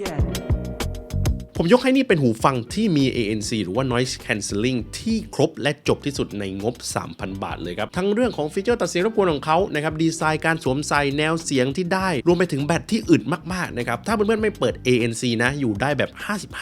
Yeah. ผมยกให้นี่เป็นหูฟังที่มี ANC หรือว่า noise cancelling ที่ครบและจบที่สุดในงบ 3,000 บาทเลยครับ ทั้งเรื่องของฟีเจอร์ตัดเสียงรบกวนของเขานะครับดีไซน์การสวมใส่แนวเสียงที่ได้ รวมไปถึงแบตที่อึดมาก ๆ นะครับ ถ้าเพื่อนๆไม่เปิด ANC นะอยู่ได้แบบ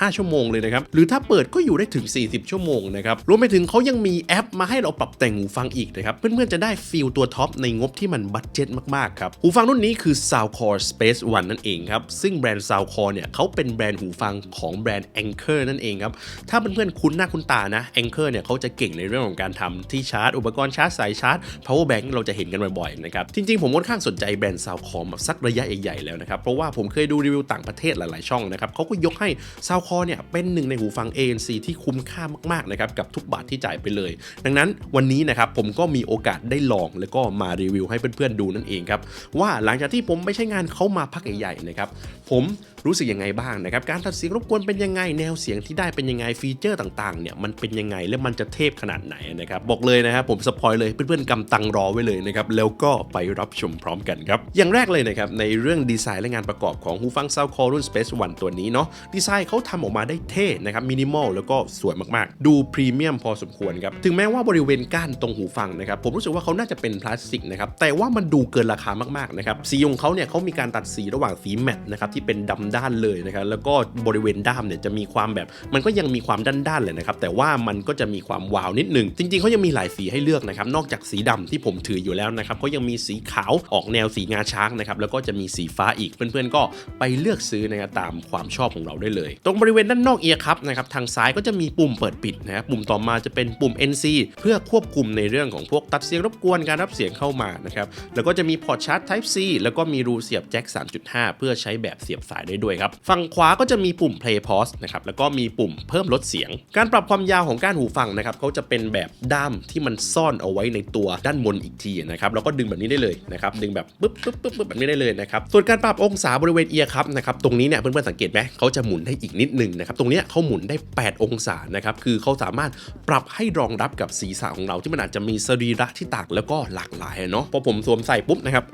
55 ชั่วโมงเลยนะครับ หรือถ้าเปิดก็อยู่ได้ถึง 40 ชั่วโมงนะครับ รวมไปถึงเขายังมีแอปมาให้เราปรับแต่งหูฟังอีกนะครับ เพื่อนๆจะได้ฟีลตัวท็อปในงบที่มันบัตเจ็ตมากๆครับหูฟังรุ่นนี้คือ Soundcore Space One นั่นเองครับซึ่งแบรนด์ Soundcore เนี่ยเขาเป็นแบรนด์หูฟังของแบรนด์ Anchor นั่นเองครับ ถ้าเพื่อนๆคุ้นหน้าคุ้นตานะ Anchor เนี่ยเขาจะเก่งในเรื่องของการทำที่ชาร์จ อุปกรณ์ชาร์จสายชาร์จ power bank เราจะเห็นกันบ่อยๆนะครับ จริงๆ ผมค่อนข้างสนใจแบรนด์ Soundcore มาสักระยะใหญ่ๆแล้วนะครับ เพราะว่าผมเคยดูรีวิวต่างประเทศหลายๆช่องนะครับเขาก็ยกให้ Soundcore เนี่ยเป็นหนึ่งในหูฟัง ANC ที่คุ้มค่ามากๆนะครับกับทุกบาทที่จ่ายไปเลย ดังนั้นวันนี้นะครับผมก็มีโอกาสได้ลองแล้วก็มารีวิวให้เพื่อนๆดูนั่นเองครับว่าหลังจากที่ผมไม่ใช่งานเขามาพักใหญ่ๆนะครับผมรู้สึกยังไงบ้างนะครับการตัดเสียงรบกวนเป็นยังไงแนวเสียงที่ได้เป็นยังไงฟีเจอร์ต่างๆเนี่ยมันเป็นยังไงและมันจะเทพขนาดไหนนะครับบอกเลยนะครับผมสปอยเลยเพื่อนๆกำตังรอไว้เลยนะครับแล้วก็ไปรับชมพร้อมกันครับอย่างแรกเลยนะครับในเรื่องดีไซน์และงานประกอบของหูฟัง Soundcore รุ่น Space One ตัวนี้เนาะดีไซน์เขาทำออกมาได้เท่นะครับมินิมอลแล้วก็สวยมากๆ ดูพรีเมียมพอสมควรครับถึงแม้ว่าบริเวณก้านตรงหูฟังนะครับผมรู้สึกว่าเขาน่าจะเป็นพลาสติกนะครับแต่ว่ามันดูเกินราคามากๆนะครับสีของเขาเนี่ยเขามีการตัดสีระหว่างสีแมตต์นะครับที่เป็นดำด้านเลยนะครับแล้วก็บริเวณด้ามเนี่ยจะมีความแบบ มันก็ยังมีความด้านๆเลยนะครับแต่ว่ามันก็จะมีความวาวนิดนึงจริงๆเขายังมีหลายสีให้เลือกนะครับนอกจากสีดำที่ผมถืออยู่แล้วนะครับเขายังมีสีขาวออกแนวสีงาช้างนะครับแล้วก็จะมีสีฟ้าอีกเพื่อนๆก็ไปเลือกซื้อนะครับตามความชอบของเราได้เลย ตรงบริเวณด้านนอกเอียร์คัพนะครับทางซ้ายก็จะมีปุ่มเปิดปิดนะครับปุ่มต่อมาจะเป็นปุ่ม NC เพื่อควบคุมในเรื่องของพวกตัดเสียงรบกวนการรับเสียงเข้ามานะครับแล้วก็จะมีพอร์ตชาร์จ Type C แล้วก็มีรูเสียบแจ็ค3.5 เพื่อใช้แบบเสียบสายได้ด้วยครับ ฝั่งขวาก็จะมีปุ่ม Play Pause นะครับ แล้วก็มีปุ่มเพิ่มลดเสียง การปรับความยาวของก้ารหูฟังนะครับเขาจะเป็นแบบด้ามที่มันซ่อนเอาไว้ในตัวด้านบนอีกทีนะครับ แล้วก็ดึงแบบนี้ได้เลยนะครับ ดึงแบบปึ๊บปึ๊บปึ๊บปึ๊บแบบนี้ได้เลยนะครับ ส่วนการปรับองศาบริเวณเอียร์ครับนะครับ ตรงนี้เนี่ยเพื่อนๆสังเกตไหมเขาจะหมุนได้อีกนิดนึงนะครับ ตรงนี้เขาหมุนได้ 8 องศานะครับ คือเขาสามารถปรับให้รองรับกับศีรษะของเราที่มันอาจจะมีสรีระที่ต่างแล้วก็หลากหลายเนาะ พอผมสวมใส่ปุ๊บนะครับ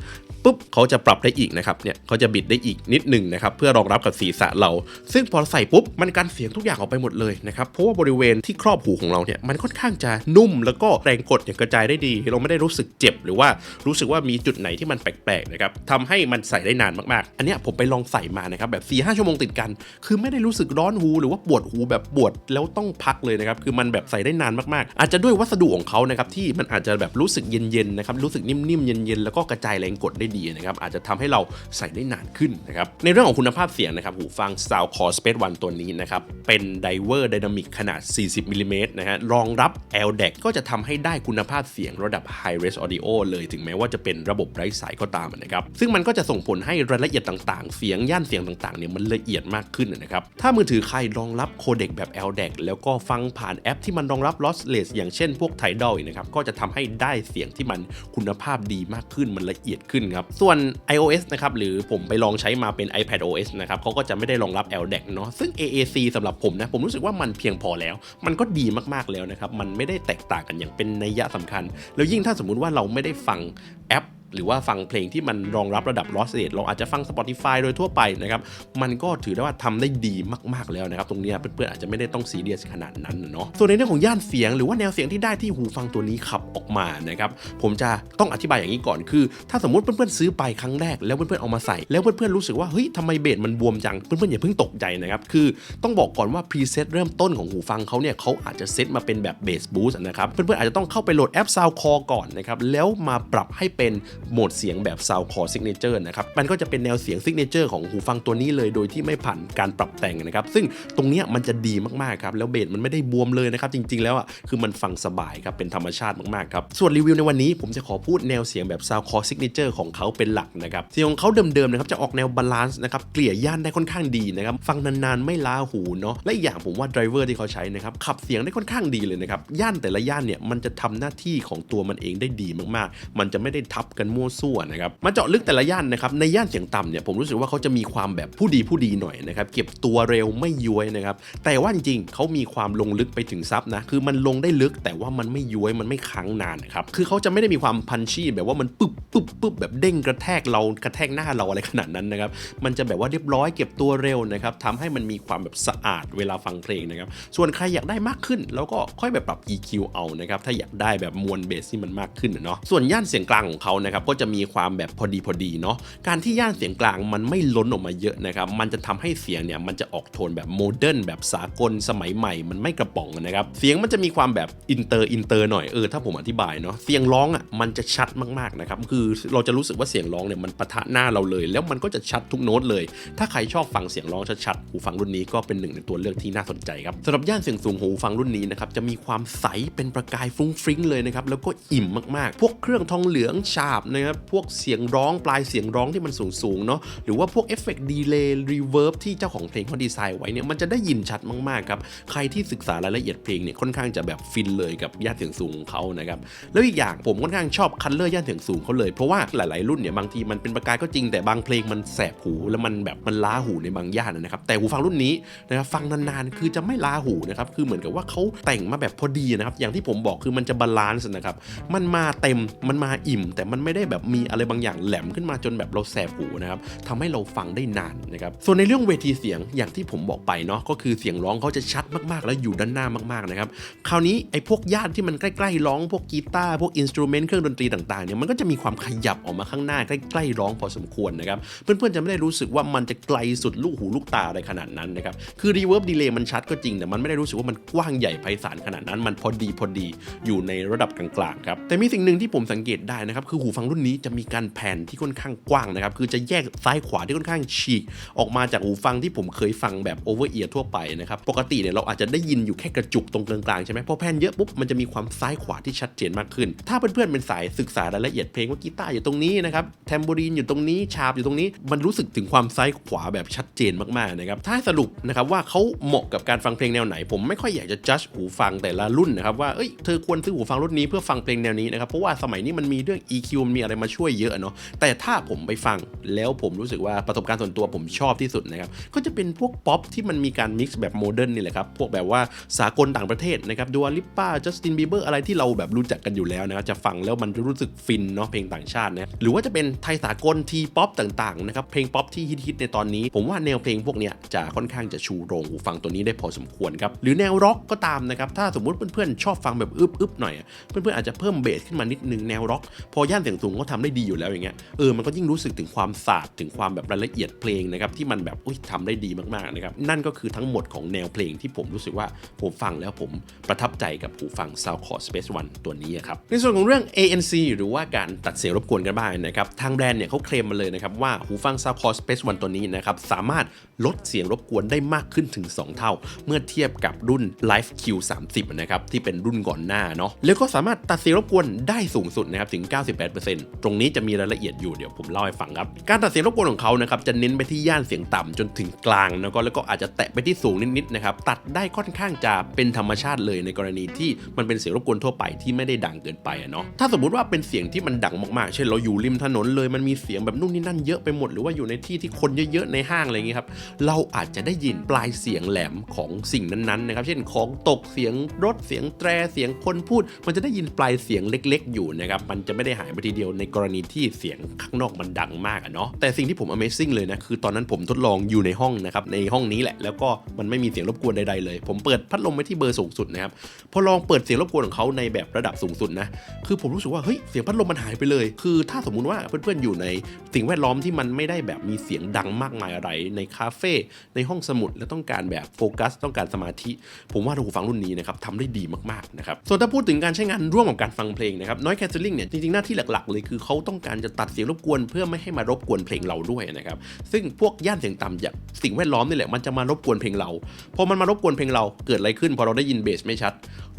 ปุ๊บเขาจะปรับได้อีกนะครับ เนี่ยเขาจะบิดได้อีกนิดนึงนะครับ เพื่อรองรับกับศีรษะเรา ซึ่งพอใส่ปุ๊บมันกันเสียงทุกอย่างออกไปหมดเลยนะครับเพราะว่าบริเวณที่ครอบหูของเราเนี่ยมันค่อนข้างจะนุ่ม แล้วก็แรงกดเนี่ยกระจายได้ดี เราไม่ได้รู้สึกเจ็บ หรือว่ารู้สึกว่ามีจุดไหนที่มันแปลกๆนะครับทำให้มันใส่ได้นานมากๆ อันเนี้ยผมไปลองใส่มานะครับแบบ4ีหชั่วโมงติดกัน คือไม่ได้รู้สึกร้อนหู หรือว่าปวดหูแบบปวดแล้วต้องพักเลยนะครับคือมันแบบใส่ได้นานมากๆ อาจจะด้วยวัสดุของเขานะครับที่มันอาจจะแบบรู้สึกเย็นๆนะครับรู้สึกนิ่มๆเย็นๆแล้วก็กระจายแรงกดได้ดีนะครับอาจจะทำให้เราใส่ได้นานขึ้นนะครับในเรื่องของคุณภาพาพเสียงนะครับหูฟัง Soundcore Space One ตัวนี้นะครับ เป็นไดเวอร์ไดนามิกขนาด 40มิลลิเมตรนะฮะรองรับ LDAC ก็จะทำให้ได้คุณภาพเสียงระดับ High Res Audio เลยถึงแม้ว่าจะเป็นระบบไร้สายก็ตามนะครับ ซึ่งมันก็จะส่งผลให้รายละเอียดต่างๆ เสียงย่านเสียงต่างๆเนี่ยมันละเอียดมากขึ้นนะครับ ถ้ามือถือใครรองรับโคเด็กแบบ LDAC แล้วก็ฟังผ่านแอปที่มันรองรับ lossless อย่างเช่นพวก Tidal นะครับก็จะทำให้ได้เสียงที่มันคุณภาพดีมากขึ้นมันละเอียดขึ้นครับส่วน iOS นะครับหรือผมไปลองใช้มาเป็น iPad OS นะครับเขาก็จะไม่ได้รองรับ LDAC เนาะซึ่ง AAC สำหรับผมนะผมรู้สึกว่ามันเพียงพอแล้ว มันก็ดีมากๆแล้วนะครับมันไม่ได้แตกต่างกันอย่างเป็นนัยยะสำคัญ แล้วยิ่งถ้าสมมุติว่าเราไม่ได้ฟังแอป หรือว่าฟังเพลงที่มันรองรับระดับ loss rate เราอาจจะฟัง Spotify โดยทั่วไปนะครับ มันก็ถือได้ว่าทำได้ดีมากๆแล้วนะครับ ตรงนี้เพื่อนๆอาจจะไม่ได้ต้องซีเรียสขนาดนั้นเนาะ ส่วนในเรื่องของย่านเสียงหรือว่าแนวเสียงที่ได้ที่หูฟังตัวนี้ขับออกมานะครับ ผมจะต้องอธิบายอย่างนี้ก่อนคือ ถ้าสมมติเพื่อนๆซื้อไปครั้งแรกแล้วเพื่อนๆเอามาใส่ แล้วเพื่อนๆรู้สึกว่าเฮ้ยทำไมเบสมันบวมจังเพื่อนๆอย่าเพิ่งตกใจนะครับคือต้องบอกก่อนว่าพรีเซตเริ่มต้นของหูฟังเขาเนี่ยเขาอาจจะเซตมาเป็นแบบเบสบูสต์นะครับเพื่อนๆอาจจะต้องเข้าไปโหลดแอป Soundcore ก่อนนะครับแล้วมาปรับให้เป็นโหมดเสียงแบบ Soundcore Signature นะครับมันก็จะเป็นแนวเสียง Signature ของหูฟังตัวนี้เลยโดยที่ไม่ผ่านการปรับแต่งนะครับ ซึ่งตรงนี้มันจะดีมากๆครับแล้วเบสมันไม่ได้บวมเลยนะครับจริงๆแล้วอะคือมันฟังสบายครับเป็นธรรมชาติมากๆครับส่วนรีวิวในวันนี้ผมจะขอพูดแนวเสียงแบบ Soundcore Signature ของเขาเป็นหลักนะครับเสียงของเขาเดิมๆนะครับจะออกแนวบาลานซ์นะครับเกลี่ยย่านได้ค่อนข้างดีนะครับฟังนานๆไม่ล้าหูเนาะและอีกอย่างผมว่าไดรเวอร์ที่เขาใช้นะครับขับเสียงได้ค่อนข้างดีเลยนะครับย่านแต่ละย่านเนี่ยมันจะทำหน้าที่ของตัวมันเองได้ดีมากๆ มันจะไม่ได้ทับกันมั่วซั่วนะครับมาเจาะลึกแต่ละย่านนะครับในย่านเสียงต่ำเนี่ยผมรู้สึกว่าเขาจะมีความแบบผู้ดีผู้ดีหน่อยนะครับเก็บตัวเร็วไม่ย้วยนะครับแต่ว่าจริงๆเขามีความลงลึกไปถึงซับนะคือมันลงได้ลึกแต่ว่ามันไม่ย้วยมันไม่ค้างนานนะครับคือเขาจะไม่ได้มีความพันชี่แบบว่ามันปึ๊บปึ๊บปึ๊บแบบเด้งกระแทกเรากระแทกหน้าเราอะไรขนาดนั้นนะครับมันจะแบบว่าเรียบร้อยเก็บตัวเร็วนะครับทำให้มันมีความแบบสะอาดเวลาฟังเพลงนะครับส่วนใครอยากได้มากขึ้น แล้วก็ค่อยแบบปรับ EQ เอานะครับถ้าอยากได้แบบมวลเบสที่มันมากขึ้นเนาะส่วนย่านเสียงกลางของเขานะครับก็จะมีความแบบพอดีพอดีเนาะการที่ย่านเสียงกลางมันไม่ล้นออกมาเยอะนะครับมันจะทำให้เสียงเนี่ยมันจะออกโทนแบบโมเดิร์นแบบสากลสมัยใหม่ มันไม่กระป๋องนะครับเสียงมันจะมีความแบบอินเตอร์อินเตอร์หน่อยเออถ้าผมอธิบายเนาะเสียงร้องอะมันจะชัดมากๆนะครับคือเราจะรู้สึกว่าเสียงร้องเนี่ยมันปะทะหน้าเราเลย แล้วมันก็จะชัดทุกโน้ตเลย ถ้าใครชอบฟังเสียงร้องชัดๆหูฟังรุ่นนี้ก็เป็นหนึ่งในตัวเลือกที่น่าสนใจครับสำหรับย่านเสียงสูงหูฟังรุ่นนี้นะครับจะมีความใสเป็นประกายฟุ้งฟริ้งเลยนะครับแล้วก็อิ่มมากๆ พวกเครื่องทองเหลืองฉาบนะครับพวกเสียงร้องปลายเสียงร้องที่มันสูงๆเนาะหรือว่าพวกเอฟเฟกต์ดีเลย์รีเวิร์บที่เจ้าของเพลงเขาดีไซน์ไว้เนี่ยมันจะได้ยินชัดมากๆครับใครที่ศึกษารายละเอียดเพลงเนี่ยค่อนข้างจะแบบฟินเลยกับย่านเสียงสูงของเขานะครับแล้วอีกอย่างผมค่อนข้างชอบคัลเลอร์ย่านเสียงสูงเขาเลยเพราะว่าหลายๆรุ่นเนี่ยบางทีมันเป็นประกายก็จริงแต่บางเพลงมันแสบหูแล้วมันแบบมันล้าหูในบางย่านนะครับแต่หูฟังรุ่นนี้นะครับฟังนานๆคือจะไม่ล้าหูนะครับคือเหมือนกับว่าเขาแต่งมาแบบพอดีนะครับอย่างที่ผมบอกคือมันจะบาลานซ์นะครับมันมาเต็มมันมาอิ่มแต่มันไม่ได้แบบมีอะไรบางอย่างแหลมขึ้นมาจนแบบเราแสบหูนะครับทำให้เราฟังได้นานนะครับส่วนในเรื่องเวทีเสียงอย่างที่ผมบอกไปเนาะก็คือเสียงร้องเขาจะชัดมากๆ แล้วอยู่ด้านหน้ามากๆนะครับคราวนี้ไอ้พวกย่านที่มันใกล้ๆร้องพวกกีตาร์พวกอินสตูเมนต์เครื่องดนตรีต่างๆเนี่ยมันก็จะมีความขยับออกมาข้างหน้าใกล้ๆร้องพอสมควรนะครับเพื่อนๆจะไม่ได้รู้สึกว่ามันจะไกลสุดลูกหูลูกตาอะไรขนาดนั้นนะครับคือรีเวิร์บดีเลย์มันชัดก็จริงแต่มันไม่ได้รู้สึกว่ามันกว้างใหญ่ไพศาลขนาดนั้นมันพอดีพอดีอยู่ในระดับกลางๆครับแต่มีสิ่งหนึ่งที่ผมสังเกตได้นะครับคือหูฟังรุ่นนี้จะมีการแผ่นที่ค่อนข้างกว้างนะครับ คือจะแยกซ้ายขวาที่ค่อนข้างฉีกออกมาจากหูฟังที่ผมเคยฟังแบบโอเวอร์เอียร์ทั่วไปนะครับ ปกติเนี่ยเราอาจจะได้ยินอยู่แค่กระจุกตรงกลางๆใช่ไหมพอแผ่นเยอะปุ๊บมันจะมีความซ้ายขวาที่ชัดเจนมากขึ้น ถ้าเพื่อนๆเป็นสายศึกษารายละเอียดเพลงว่ากีตาร์อยู่ตรงนี้นะครับแทมโบรีนอยู่ตรงนี้ชาบอยู่ตรงนี้มันรู้สึกถึงความซ้ายขวาแบบชัดเจนมากๆนะครับถ้าสรุปนะครับว่าเขาเหมาะกับการฟังเพลงแนวไหน ผมไม่ค่อยอยากจะจัดหูฟังแต่ละรุ่นนะครับว่าเอ้ยเธอควรซื้อหูฟังรุ่นนี้เพื่อฟังเพลงแนวนี้นะครับเพราะว่าสมัยนี้มันมีเรื่อง EQ มันมีอะไรมาช่วยเยอะเนาะแต่ถ้าผมไปฟังแล้วผมรู้สึกว่าประสบการณ์ส่วนตัวผมชอบที่สุดนะครับก็จะเป็นพวกป๊อปที่มันมีการมิกซ์แบบโมเดิร์นนี่แหละครับพวกแบบว่าสากลต่างประเทศนะครับดูอาลิปป้าจัสตินบีเบอร์อะไรที่เราแบบรู้จักกันอยู่แล้วนะครับจะฟังแล้วมันรู้สึกฟินเนาะเพลงต่างชาตินะหรือว่าจะเป็นไทยสากลทีป๊อปต่างๆนะครับเพลงป๊อปที่ฮิตๆในตอนนี้ ผมว่าแนวเพลงพวกเนี้ยจะค่อนข้างจะชูโรงหูฟังตัวนี้ได้พอสมควรครับหรือแนวร็อกก็ตามนะครับถ้าสมมุติเพื่อนๆชอบฟังแบบอึบๆหน่อยเพื่อนๆอาจจะเพิ่มเบสขึ้นมานิดนึงแนวร็อกพอย่านเสียงสูงก็ทำได้ดีอยู่แล้วอย่างเงี้ยเออมันก็ยิ่งรู้สึกถึงความศาสตร์ถึงความแบบรายละเอียดเพลงนะครับที่มันแบบอุ้ยทำได้ดีมากๆนะครับนั่นก็คือทั้งหมดของแนวเพลงที่ผมรู้สึกว่าผมฟังแล้วผมประทับใจกับหูฟัง Soundcore Space One ตัวนี้ครับในส่วนของเรื่อง ANC หรือว่าการตัดเสียงรบกวนกันบ้างนะครับทางแบรนด์เนี่ยเขาเคลมมาเลยนะครับว่าหูฟัง Soundcore Space One ตัวนี้นะครับสามารถลดเสียงรบกวนได้มากขึ้นถึง 2 เท่า เมื่อเทียบกับรุ่น Live Q30 นะครับที่เป็นรุ่นก่อนหน้าเนาะแล้วก็สามารถตัดเสียงรบกวนได้สูงสุดนะครับถึง 98%ตรงนี้จะมีรายละเอียดอยู่เดี๋ยวผมเล่าให้ฟังครับ การตัดเสียงรบกวนของเขานะครับจะเน้นไปที่ย่านเสียงต่ำจนถึงกลางแล้วก็แล้วก็อาจจะแตะไปที่สูงนิดๆนะครับตัดได้ค่อนข้างจะเป็นธรรมชาติเลยในกรณีที่มันเป็นเสียงรบกวนทั่วไปที่ไม่ได้ดังเกินไปเนาะถ้าสมมุติว่าเป็นเสียงที่มันดังมากๆ เช่นเราอยู่ริมถนนเลยมันมีเสียงแบบนู่นนี่นั่นเยอะไปหมดหรือว่าอยู่ในที่ที่คนเยอะๆในห้างอะไรอย่างงี้ครับเราอาจจะได้ยินปลายเสียงแหลมของสิ่งนั้นๆนะครับเช่นของตกเสียงรถเสียงแตรเสียงคนพูด มันจะได้ยินปลายเสียงเล็ก ๆ อยู่นะครับมันจะไม่ได้หายไปทีเดียวในกรณีที่เสียงข้างนอกมันดังมากอะเนาะแต่สิ่งที่ผม Amazing เลยนะ คือตอนนั้นผมทดลองอยู่ในห้องนะครับในห้องนี้แหละ แล้วก็มันไม่มีเสียงรบกวนใดๆเลย ผมเปิดพัดลมไว้ที่เบอร์สูงสุดนะครับพอลองเปิดเสียงรบกวนของเขาในแบบระดับสูงสุดนะคือผมรู้สึกว่าเฮ้ยเสียงพัดลมมันหายไปเลย คือถ้าสมมุติว่าเพื่อนๆอยู่ในสิ่งแวดล้อมที่มันไม่ได้แบบมีเสียงดังมากมายอะไร ในคาเฟ่ในห้องสมุดแล้วต้องการแบบโฟกัส ต้องการสมาธิ ผมว่าหูฟังรุ่นนี้นะครับทำได้ดีมากๆนะครับส่วนถ้าพูดถึงการใช้งานร่วมกับการฟังเพลงนะครับน้อยแคสเซิลลิงเนี่ยจริงๆหน้าที่หลักๆ เลยคือเขาต้องการจะตัดเสียงรบกวน เพื่อไม่ให้มารบกวนเพลงเราด้วยนะครับ ซึ่งพวกย่านเสียงต่ำจากสิ่งแวดล้อมนี่แหละมันจะมารบกวนเพลงเรา พอมันมารบกวนเพลงเราเกิดอะไรขึ้น พอเราได้ยินเบสไม่ชัด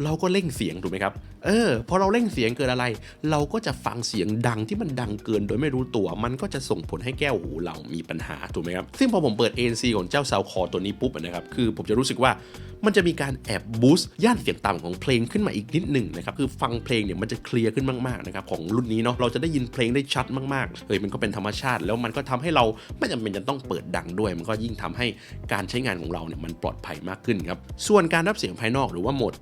เราก็เร่งเสียงถูกไหมครับ เออ พอเราเร่งเสียงเกิดอะไร เราก็จะฟังเสียงดังที่มันดังเกินโดยไม่รู้ตัว มันก็จะส่งผลให้แก้วหูเรามีปัญหาถูกไหมครับ ซึ่งพอผมเปิด ANC ของเจ้าซาวคอตัวนี้ปุ๊บนะครับ คือผมจะรู้สึกว่ามันจะมีการแอบบูสต์ย่านเสียงต่ำของเพลงขึ้นมาอีกนิดหนึ่งนะครับ คือฟังเพลงเนี่ยมันจะเคลียร์ขึ้นมากๆนะครับของรุ่นนี้เนาะ เราจะได้ยินเพลงได้ชัดมากๆ เฮ้ยมันก็เป็นธรรมชาติ แล้วมันก็ทำให้เราไม่จำเป็นจะต้องเปิดดังด้วย มันก็ยิ่งทำให้การใช้งานของเราเนี่ยมันปลอดภัยมากขึ้นครับ ส่วนการรับเสียงภายนอกหรือว่าโหมด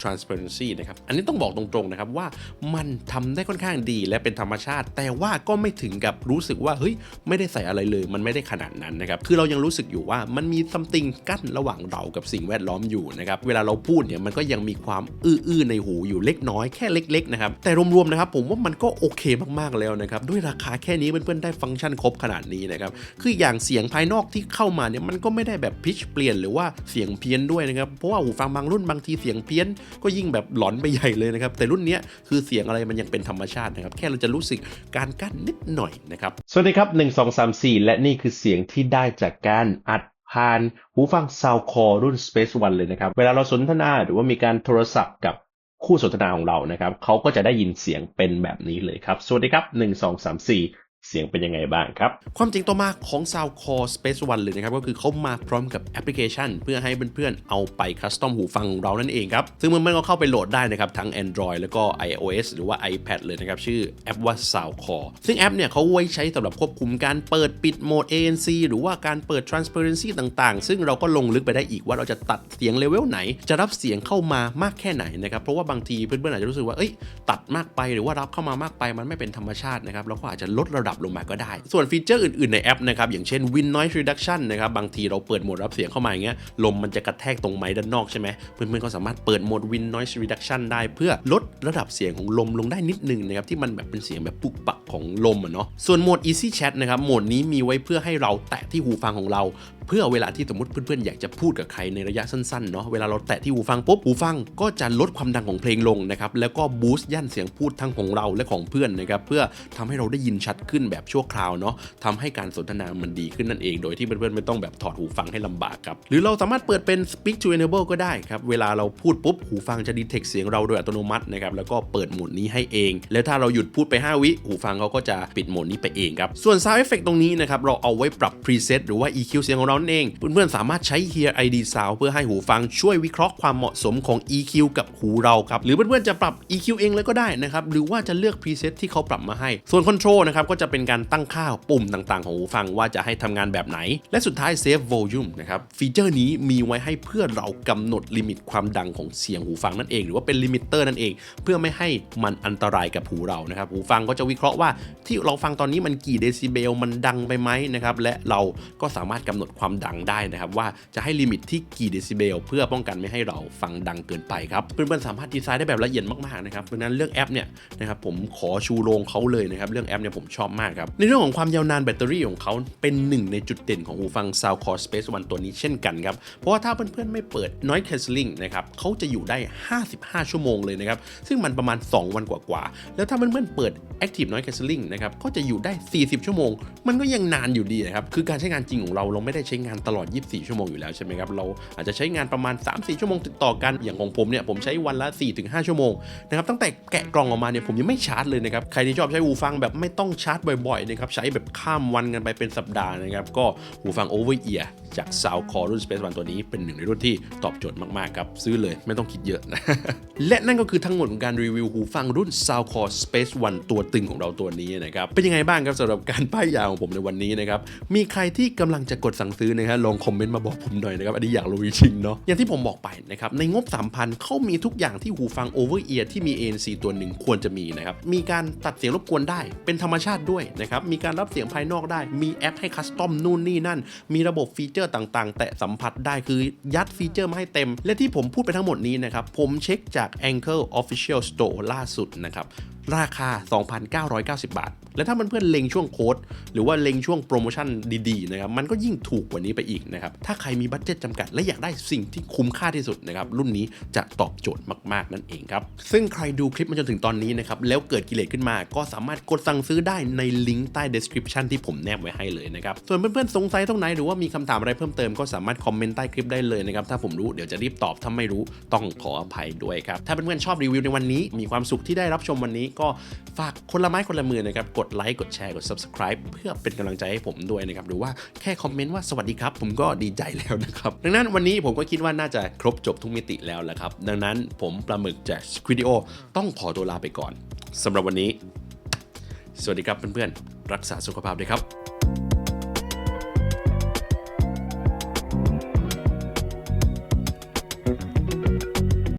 Currency นะครับ อันนี้ต้องบอกตรงๆนะครับว่ามันทำได้ค่อนข้างดีและเป็นธรรมชาติ แต่ว่าก็ไม่ถึงกับรู้สึกว่าเฮ้ยไม่ได้ใส่อะไรเลย มันไม่ได้ขนาดนั้นนะครับ คือเรายังรู้สึกอยู่ว่ามันมี something กั้นระหว่างเรากับสิ่งแวดล้อมอยู่นะครับ เวลาเราพูดเนี่ยมันก็ยังมีความอื้อๆในหูอยู่เล็กน้อยแค่เล็กๆนะครับ แต่รวมๆนะครับผมว่ามันก็โอเคมากๆแล้วนะครับ ด้วยราคาแค่นี้เพื่อนๆได้ฟังก์ชันครบขนาดนี้นะครับ คืออย่างเสียงภายนอกที่เข้ามาเนี่ยมันก็ไม่ได้แบบพิชเปลี่ยนหรือว่าเสียงเพี้ยนด้วยนะครับ เพราะว่าหูฟังบางรุ่นบางทีเสียงเพี้ยนก็ยิ่งแบบหลอนไปใหญ่เลยนะครับ แต่รุ่นนี้คือเสียงอะไรมันยังเป็นธรรมชาตินะครับ แค่เราจะรู้สึกการกั้นนิดหน่อยนะครับ สวัสดีครับ 1 2 3 4 และนี่คือเสียงที่ได้จากการอัดผ่านหูฟัง Sound Core รุ่น Space One เลยนะครับ เวลาเราสนทนาหรือว่ามีการโทรศัพท์กับคู่สนทนาของเรานะครับเขาก็จะได้ยินเสียงเป็นแบบนี้เลยครับ สวัสดีครับ 1 2 3 4 เสียงเป็นยังไงบ้างครับ ความจริงต่อมาของ SoundCore Space One เลยนะครับ ก็คือเขามาพร้อมกับแอปพลิเคชัน เพื่อให้เพื่อนๆ เอาไปคัสตอมหูฟังเรานั่นเองครับ ซึ่งเพื่อนก็เข้าไปโหลดได้นะครับ ทั้ง Android แล้วก็ iOS หรือว่า iPad เลยนะครับ ชื่อแอปว่า SoundCore ซึ่งแอปเนี่ยเขาไว้ใช้สำหรับควบคุมการเปิดปิดโหมด ANC หรือว่าการเปิด transparency ต่างๆ ซึ่งเราก็ลงลึกไปได้อีกว่าเราจะตัดเสียงเลเวลไหน จะรับเสียงเข้ามามากแค่ไหนนะครับ เพราะว่าบางทีเพื่อนๆอาจจะรู้สึกว่าเอ้ยตัดมากไปหรือว่ารับเข้ามามากไปมันไม่เป็นธรรมชาตินะครับเราก็อาจจะลดระดับลงมาก็ได้ ส่วนฟีเจอร์อื่น ๆ ในแอปนะครับ อย่างเช่น Win Noise Reduction นะครับ บางทีเราเปิดโหมดรับเสียงเข้ามาอย่างเงี้ย ลมมันจะกระแทกตรงไม้ด้านนอกใช่ไหม เพื่อนๆก็สามารถเปิดโหมด Win Noise Reduction ได้ เพื่อลดระดับเสียงของลมลงได้นิดนึงนะครับ ที่มันแบบเป็นเสียงแบบปุกปักของลมอะเนาะ ส่วนโหมด Easy Chat นะครับ โหมดนี้มีไว้เพื่อให้เราแตะที่หูฟังของเรา เพื่อเวลาที่สมมติเพื่อนๆอยากจะพูดกับใครในระยะสั้นๆเนาะเวลาเราแตะที่หูฟังปุ๊บหูฟังก็จะลดความดังของเพลงลงนะครับแล้วก็บูสต์ย่านเสียงพูดทั้งของเราและของเพื่อนนะครับเพื่อทำให้เราได้ยินชัดขึ้นแบบชั่วคราวเนาะทำให้การสนทนามันดีขึ้นนั่นเอง โดยที่เพื่อนๆไม่ต้องแบบถอดหูฟังให้ลำบากครับหรือเราสามารถเปิดเป็น speak to enable ก็ได้ครับเวลาเราพูดปุ๊บหูฟังจะ detect เสียงเราโดยอัตโนมัตินะครับแล้วก็เปิดโหมดนี้ให้เอง แล้วถ้าเราหยุดพูดไป 5 วิหูฟังเขาก็จะปิดโหมดนี้ไปเองครับส่วน sound effect ตรงนี้นะครับเราเอาไว้ปรับ preset หรือว่า EQ เสียงของเรานั่นเองเพื่อนๆสามารถใช้ Hear ID Sound เพื่อให้หูฟังช่วยวิเคราะห์ความเหมาะสมของ EQ กับหูเราครับ หรือเพื่อนๆจะปรับ EQ เองเลยก็ได้นะครับ หรือว่าจะเลือก preset ที่เขาปรับมาให้ ส่วน control นะครับก็จะเป็นการตั้งค่าปุ่มต่างๆ ของหูฟังว่าจะให้ทำงานแบบไหน และสุดท้าย save volume นะครับ ฟีเจอร์นี้มีไว้ให้เพื่อเรากำหนดลิมิตความดังของเสียงหูฟังนั่นเอง หรือว่าเป็นลิมิเตอร์นั่นเอง เพื่อไม่ให้มันอันตรายกับหูเรานะครับหูฟังก็จะวิเคราะห์ว่าที่เราฟังตอนนี้มันกี่เดซิเบลมันดังไปไหมนะครับและเราก็สามารถกำหนดความดังได้นะครับ ว่าจะให้ลิมิตที่กี่เดซิเบลเพื่อป้องกันไม่ให้เราฟังดังเกินไปครับเพื่อนๆสามารถดีไซน์ได้แบบละเอียดมากๆนะครับเพราะนั้นเรื่องแอปเนี่ยนะครับผมขอชูโรงเขาเลยนะครับเรื่องแอปเนี่ยผมชอบมากครับในเรื่องของความยาวนานแบตเตอรี่ของเขาเป็นหนึ่งในจุดเด่นของหูฟัง Soundcore Space One ตัวนี้เช่นกันครับเพราะว่าถ้าเพื่อนๆไม่เปิด Noise Cancelling นะครับเขาจะอยู่ได้ 55 ชั่วโมงเลยนะครับซึ่งมันประมาณ 2 วันกว่าๆแล้วถ้าเพื่อนๆเปิด Active Noise Cancelling นะครับก็จะอยู่ได้ 40 ชั่วโมง มันก็ยังนานอยู่ดีนะครับคือการใช้งานจริงของเราเราไม่ได้ใช้้งานตลอด 24 ชั่วโมงอยู่แล้วใช่ไหมครับ เราอาจจะใช้งานประมาณ 3-4 ชั่วโมงติดต่อกัน อย่างของผมเนี่ย ผมใช้วันละ 4-5 ชั่วโมงนะครับ ตั้งแต่แกะกล่องออกมาเนี่ย ผมยังไม่ชาร์จเลยนะครับ ใครที่ชอบใช้หูฟังแบบไม่ต้องชาร์จบ่อยๆนะครับ ใช้แบบข้ามวันกันไปเป็นสัปดาห์นะครับ ก็หูฟัง Over Ear จาก Soundcore รุ่น Space One ตัวนี้เป็นหนึ่งในรุ่นที่ตอบโจทย์มากๆครับ ซื้อเลยไม่ต้องคิดเยอะนะ และนั่นก็คือทั้งหมดของการรีวิวหูฟังรุ่น Soundcore Space One ตัวตึงของเราตัวนี้นะครับ เป็นยังไงบ้างครับสำหรับการป้ายยาของผมในวันนี้นะครับ มีใครที่กำลังจะกดสั่งซื้อนะฮะลองคอมเมนต์มาบอกผมหน่อยนะครับอันนี้อยากรู้จริงเนาะอย่างที่ผมบอกไปนะครับในงบ 3,000เขามีทุกอย่างที่หูฟัง Over Ear ที่มี ANC ตัวหนึ่งควรจะมีนะครับมีการตัดเสียงรบกวนได้ เป็นธรรมชาติด้วยนะครับมีการรับเสียงภายนอกได้ มีแอปให้คัสตอมนู่นนี่นั่น มีระบบฟีเจอร์ต่างๆ แต่สัมผัสได้คือยัดฟีเจอร์มาให้เต็ม และที่ผมพูดไปทั้งหมดนี้นะครับผมเช็คจาก Anchor Official Store ล่าสุดนะครับ ราคา 2,990 บาท และถ้ามันเพื่อนๆเล็งช่วงโค้ดหรือว่าเล็งช่วงโปรโมชั่นดีๆนะครับมันก็ยิ่งถูกกว่านี้ไปอีกนะครับถ้าใครมีบัตเจ็ตจำกัด และอยากได้สิ่งที่คุ้มค่าที่สุดนะครับรุ่นนี้จะตอบโจทย์มากๆนั่นเองครับซึ่งใครดูคลิปมาจนถึงตอนนี้นะครับแล้วเกิดกิเลสขึ้นมา ก็สามารถกดสั่งซื้อได้ในลิงก์ใต้ description ที่ผมแนบไว้ให้เลยนะครับส่วนเพื่อนๆสงสัยตรงไหนหรือว่ามีคำถามอะไรเพิ่มเติมก็สามารถคอมเมนต์ใต้คลิปได้เลยนะครับถ้าผมรู้เดี๋ยวจะรีบตอบถ้าไม่รู้ต้องขออภัยด้วยครับถ้าเพื่อนๆชอบรีวิวในวันนี้มีความสุขที่ได้รับชมวันนี้ก็ฝากคนละไม้คนละมือนะครับ กดไลค์กดแชร์กด subscribe เพื่อเป็นกำลังใจให้ผมด้วยนะครับหรือว่าแค่คอมเมนต์ว่าสวัสดีครับ ผมก็ดีใจแล้วนะครับ ดังนั้นวันนี้ผมก็คิดว่าน่าจะครบจบทุกมิติแล้วแหละครับ ดังนั้นผมปลาหมึกจากสควิดีโอต้องขอตัวลาไปก่อนสำหรับวันนี้ สวัสดีครับเพื่อนๆรักษาสุขภาพด้วยครับ